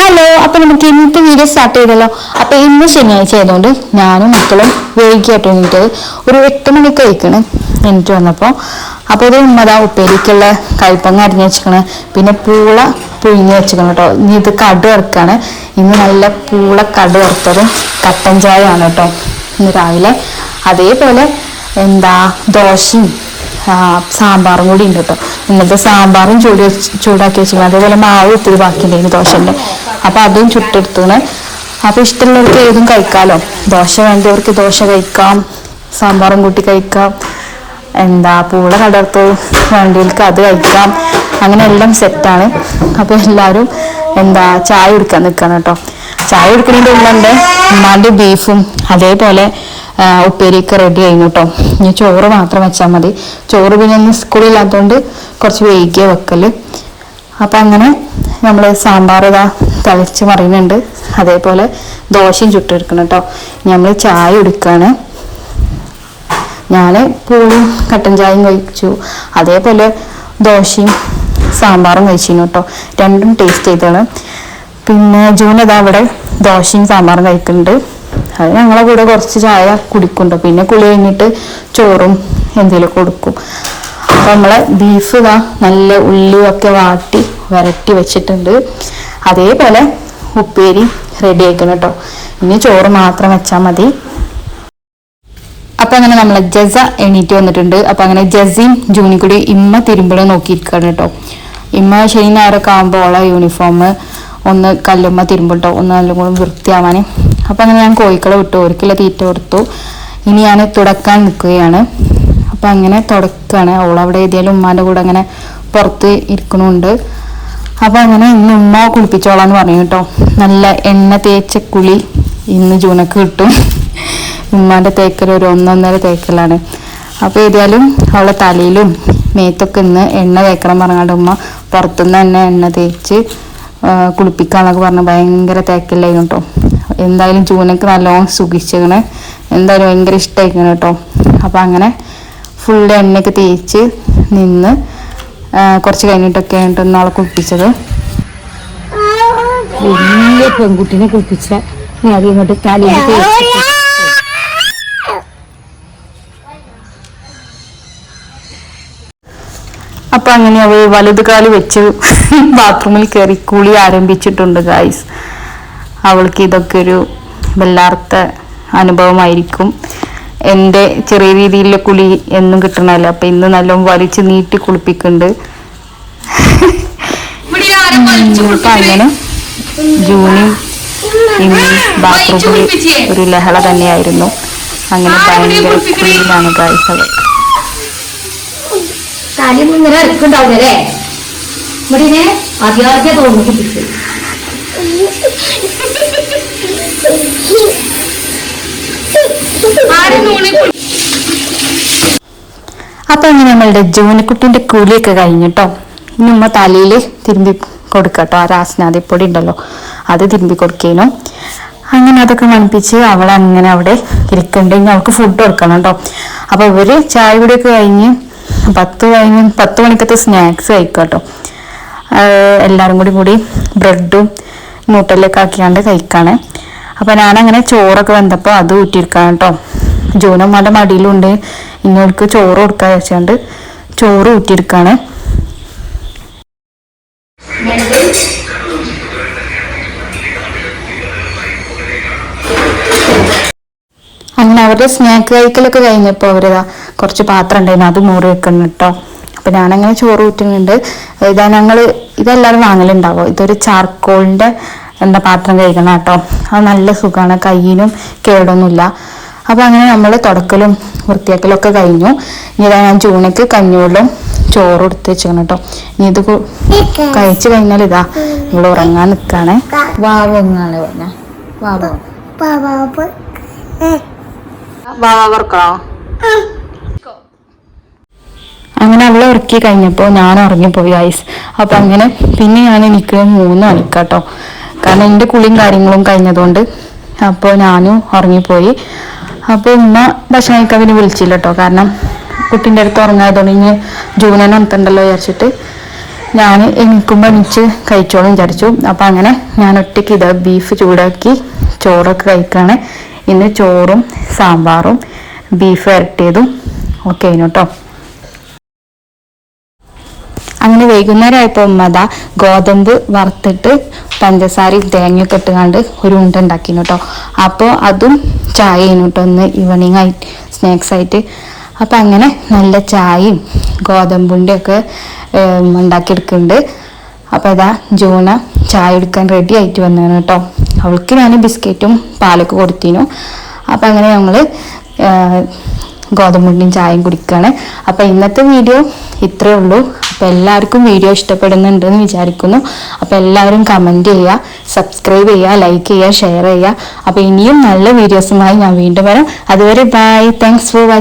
Hello അപ്പൊ നമുക്ക് ഇന്നത്തെ വീഡിയോ സ്റ്റാർട്ട് ചെയ്തല്ലോ. അപ്പൊ ഇന്ന് ശനിയാഴ്ച ആയതുകൊണ്ട് ഞാനും മക്കളും വൈകിട്ട് വേണ്ടിയിട്ട് ഒരു എട്ട് മണി കഴിക്കണ്. എനിക്ക് വന്നപ്പോ. അപ്പൊ ഇത് ഉമ്മതാ ഉപ്പേരിക്കുള്ള കൈപ്പങ്ങ അരിഞ്ഞ് വെച്ചിക്കണ്. പിന്നെ പൂള പുഴുങ്ങി വെച്ചിക്കണം കേട്ടോ ഇനി ഇത് കടു ഇറക്കാണ് ഇന്ന് നല്ല പൂള കടു വറുത്തതും കട്ടൻ ചായ ആണ് കേട്ടോ ഇന്ന് രാവിലെ അതേപോലെ എന്താ ദോശയും സാമ്പാറും കൂടി ഉണ്ട് കേട്ടോ ഇന്നത്തെ സാമ്പാറും ചൂടി ചൂടാക്കി വെച്ചിരുന്നു അതേപോലെ മാവ് ഒത്തിരി ബാക്കിയുണ്ടായിരുന്നു ദോശന്റെ അപ്പൊ അതും ചുട്ടെടുത്തുണ്. അപ്പൊ ഇഷ്ടമുള്ളവർക്ക് ഏതും കഴിക്കാമല്ലോ ദോശ വേണ്ടവർക്ക് ദോശ കഴിക്കാം സാമ്പാറും കൂട്ടി കഴിക്കാം. എന്താ പൂള കടർത്ത് വേണ്ടവർക്ക് അത് കഴിക്കാം. അങ്ങനെ എല്ലാം സെറ്റാണ് അപ്പൊ എല്ലാവരും എന്താ ചായ കുടിക്കാൻ നിൽക്കണം കേട്ടോ. ചായ കുടിക്കുന്നതിന്റെ ഉള്ളുണ്ട് ഉമ്മാന്റെ ബീഫും അതേപോലെ ഉപ്പേരിയൊക്കെ റെഡി ആയിരുന്നു കേട്ടോ. ഇനി ചോറ് മാത്രം വെച്ചാൽ മതി. ചോറ് പിന്നെ ഇന്ന് സ്കൂളില്ലാത്തതുകൊണ്ട് കുറച്ച് വൈകിയ വെക്കൽ. അപ്പം അങ്ങനെ നമ്മൾ സാമ്പാർ ഇതാ തളിച്ച് മറിയുന്നുണ്ട് അതേപോലെ ദോശയും ചുട്ടെടുക്കണം കേട്ടോ നമ്മൾ ചായ എടുക്കുകയാണ് ഞാൻ പൂളും കട്ടൻ ചായയും കഴിച്ചു. അതേപോലെ ദോശയും സാമ്പാറും കഴിച്ചിരുന്നു കേട്ടോ രണ്ടും ടേസ്റ്റ് ചെയ്തോളാം പിന്നെ ജൂൺ ഇതാ അവിടെ ദോശയും സാമ്പാറും കഴിക്കുന്നുണ്ട് അത് ഞങ്ങളെ കൂടെ കുറച്ച് ചായ കുടിക്കുന്നുണ്ടോ പിന്നെ കുളി കഴിഞ്ഞിട്ട് ചോറും എന്തെങ്കിലും കൊടുക്കും. അപ്പം നമ്മളെ ബീഫ് ഇതാ നല്ല ഉള്ളിയൊക്കെ വാട്ടി വരട്ടി വെച്ചിട്ടുണ്ട്. അതേപോലെ ഉപ്പേരി റെഡി ആക്കണം കേട്ടോ ഇനി ചോറ് മാത്രം വെച്ചാൽ മതി. അപ്പൊ അങ്ങനെ നമ്മളെ ജസ എണീറ്റ് വന്നിട്ടുണ്ട്. അപ്പൊ അങ്ങനെ ജസയും ജൂണി കൂടി ഇമ്മ തിരുമ്പളും നോക്കിയിരിക്കുകയാണ് കേട്ടോ ഇമ്മ ശനി ഞായറൊക്കെ ആകുമ്പോൾ ഓളെ യൂണിഫോം ഒന്ന് കല്ലുമ്മ തിരുമ്പിട്ടോ ഒന്ന് നല്ല കൂടെ വൃത്തിയാവാൻ. അപ്പൊ അങ്ങനെ ഞാൻ കോഴിക്കളെ വിട്ടു. ഒരിക്കലും തീറ്റ കൊടുത്തു. ഇനി ഞാൻ തുടക്കാൻ നിൽക്കുകയാണ് അപ്പൊ അങ്ങനെ തുടക്കാണ്. അവളവിടെ ഏതായാലും ഉമ്മാന്റെ കൂടെ അങ്ങനെ പുറത്ത് ഇരിക്കണുണ്ട്. അപ്പൊ അങ്ങനെ ഇന്ന് ഉമ്മ കുളിപ്പിച്ചോളാന്ന് പറഞ്ഞു കേട്ടോ. നല്ല എണ്ണ തേച്ച കുളി ഇന്ന് ജൂനക്ക് കിട്ടും. ഉമ്മാന്റെ തേക്കൽ ഒരു ഒന്നൊന്നര തേക്കലാണ്. അപ്പൊ ഏതായാലും അവളെ തലയിലും മേത്തൊക്കെ ഇന്ന് എണ്ണ തേക്കണം പറഞ്ഞാണ്ട് ഉമ്മ പുറത്തുനിന്ന് തന്നെ എണ്ണ തേച്ച് കുളിപ്പിക്കാന്നൊക്കെ പറഞ്ഞ് ഭയങ്കര തേക്കലായിരുന്നു കേട്ടോ. എന്തായാലും ജൂനക്ക് നല്ലോണം സുഖിച്ചേക്കണ്. എന്തായാലും ഭയങ്കര ഇഷ്ടമായിരിക്കണം കേട്ടോ. അപ്പൊ അങ്ങനെ ഫുള്ള് എണ്ണയൊക്കെ തേച്ച് നിന്ന് കുറച്ച് കഴിഞ്ഞിട്ടൊക്കെ ആയിട്ട് ഒന്നാളെ കുളിപ്പിച്ചത്. വലിയ പെൺകുട്ടിനെ കുളിപ്പിച്ച. ഞാൻ ഇങ്ങോട്ട് തലയിൽ അപ്പൊ അങ്ങനെ അവൾ വലത് കാൽ വെച്ച് ബാത്റൂമിൽ കയറി കുളി ആരംഭിച്ചിട്ടുണ്ട് ഗായ്സ് അവൾക്ക് ഇതൊക്കെ ഒരു വല്ലാത്ത അനുഭവമായിരിക്കും. എന്റെ ചെറിയ രീതിയിലെ കുളി എന്നും കിട്ടണമല്ലോ. അപ്പൊ ഇന്ന് നല്ലോണം വലിച്ച് നീട്ടി കുളിപ്പിക്കുന്നുണ്ട്. അപ്പൊ അങ്ങനെ ജൂണി ഇന്ന് ബാത്റൂമിൽ ഒരു ലഹള തന്നെയായിരുന്നു. അങ്ങനെ ഭയങ്കര കുളിയിലാണ് കാഴ്ചകൾ ഇങ്ങനെ ഇറക്കുണ്ടാവില്ലേ ഇവിടെ അത്യാവശ്യം തോന്നുന്നു അപ്പൊ അങ്ങനെ നമ്മളുടെ ജോനിക്കുട്ടിന്റെ കൂലിയൊക്കെ കഴിഞ്ഞിട്ടോ ഇനി ഉമ്മ തലയിൽ തിരുമ്പി കൊടുക്കട്ടോ ആ രാസനാദിപ്പൊടി ഉണ്ടല്ലോ അത് തിരുമ്പി കൊടുക്കേനു. അങ്ങനെ അതൊക്കെ മണിപ്പിച്ച് അവൾ അങ്ങനെ അവിടെ ഇരിക്കണ്ടെങ്കിൽ അവൾക്ക് ഫുഡ് കൊടുക്കണം കേട്ടോ അപ്പൊ ഇവർ ചായ കൂടിയൊക്കെ കഴിഞ്ഞ് പത്ത് കഴിഞ്ഞ് പത്ത് മണിക്കത്തെ സ്നാക്സ് കഴിക്കാട്ടോ എല്ലാരും കൂടി കൂടി ബ്രെഡും നൂട്ടലൊക്കെ ആക്കിയാണ്ട് കഴിക്കാണ്. അപ്പൊ ഞാനങ്ങനെ ചോറൊക്കെ വന്നപ്പോ അത് ഊറ്റിയെടുക്കാൻ കേട്ടോ ജൂനമ്മയുടെ മടിയിലുണ്ട്. ഇങ്ങോട്ട് ചോറ് കൊടുക്കാൻ വെച്ചാണ്ട് ചോറ് ഊറ്റിയെടുക്കാണ്. അങ്ങനെ അവരുടെ സ്നാക്ക് കഴിക്കലൊക്കെ കഴിഞ്ഞപ്പോൾ അവരിതാ കുറച്ച് പാത്രം ഉണ്ടായിരുന്നു. അത് മൂറി വെക്കണം കേട്ടോ അപ്പൊ ഞാനങ്ങനെ ചോറ് ഊറ്റുന്നുണ്ട്. ഇതാ ഞങ്ങൾ ഇതെല്ലാവരും വാങ്ങലുണ്ടാവോ? ഇതൊരു ചാർക്കോളിന്റെ എന്താ പാത്രം കഴിക്കണം കേട്ടോ അത് നല്ല സുഖമാണ് കയ്യിനും കേടൊന്നുമില്ല. അപ്പൊ അങ്ങനെ നമ്മൾ തുടക്കലും വൃത്തിയാക്കലും ഒക്കെ കഴിഞ്ഞു. ഇനി ഞാൻ ചൂണയ്ക്ക് കഞ്ഞിവെള്ളം ചോറ് എടുത്ത് വെച്ചേക്കണം കേട്ടോ ഇനി ഇത് കഴിച്ചു കഴിഞ്ഞാൽ ഇതാ ഇവിടെ ഉറങ്ങാൻ നിൽക്കാണേ വാവങ്ങാണ് പറഞ്ഞ. വാവ. അങ്ങനെ അവളെ ഉറക്കി കഴിഞ്ഞപ്പോൾ ഞാൻ ഉറങ്ങിപ്പോയി ഐസ് അപ്പൊ അങ്ങനെ പിന്നെ ഞാൻ എനിക്ക് മൂന്ന് മണിക്കാട്ടോ കാരണം എന്റെ കുളിയും കാര്യങ്ങളും കഴിഞ്ഞതുകൊണ്ട് അപ്പോൾ ഞാനും ഉറങ്ങിപ്പോയി. അപ്പോൾ ഉമ്മ ഭക്ഷണം കഴിക്കാൻ പിന്നെ വിളിച്ചില്ല കേട്ടോ. കാരണം കുട്ടീന്റെ അടുത്ത് ഉറങ്ങായതുകൊണ്ട് ഇനി ജൂനനെ ഉണ്ടല്ലോ വിചാരിച്ചിട്ട് ഞാൻ എനിക്കുമ്പോൾ എണിച്ച് കഴിച്ചോളും വിചാരിച്ചു. അപ്പം അങ്ങനെ ഞാൻ ഒറ്റയ്ക്ക് ഇത് ബീഫ് ചൂടാക്കി ചോറൊക്കെ കഴിക്കുകയാണ് ഇന്ന് ചോറും സാമ്പാറും ബീഫ് ഇരട്ടിയതും ഒക്കെ ആയിരുന്നു കേട്ടോ. അങ്ങനെ വൈകുന്നേരം ആയപ്പോൾ ഉമ്മ ഗോതമ്പ് വറുത്തിട്ട് പഞ്ചസാരയും തേങ്ങയൊക്കെ ഇട്ടുകൊണ്ട് ഒരു ഉണ്ട ഉണ്ടാക്കിനു കേട്ടോ അപ്പോൾ അതും ചായ ചെയ്യുന്നു കേട്ടോ ഒന്ന് ഈവനിങ് ആയി സ്നാക്സ് ആയിട്ട്. അപ്പം അങ്ങനെ നല്ല ചായയും ഗോതമ്പുണ്ടൊക്കെ ഉണ്ടാക്കിയെടുക്കുന്നുണ്ട്. അപ്പോൾ അതാ ജൂണ ചായ എടുക്കാൻ റെഡി ആയിട്ട് വന്നതാണ് കേട്ടോ അവൾക്ക് ഞാൻ ബിസ്ക്കറ്റും പാലൊക്കെ കൊടുത്തിനു. അപ്പം അങ്ങനെ ഞങ്ങൾ ഗോതമ്പുണ്ടിയും ചായയും കുടിക്കുകയാണ് അപ്പോൾ ഇന്നത്തെ വീഡിയോ ഇത്രയേ ഉള്ളൂ. അപ്പോൾ എല്ലാവർക്കും വീഡിയോ ഇഷ്ടപ്പെടുന്നുണ്ടെന്ന് വിചാരിക്കുന്നു. അപ്പോൾ എല്ലാവരും കമന്റ് ചെയ്യുക സബ്സ്ക്രൈബ് ചെയ്യുക ലൈക്ക് ചെയ്യുക ഷെയർ ചെയ്യുക. അപ്പോൾ ഇനിയും നല്ല വീഡിയോസുമായി ഞാൻ വീണ്ടും വരാം. അതുവരെ ബൈ താങ്ക്സ് ഫോർ വാച്ചിങ്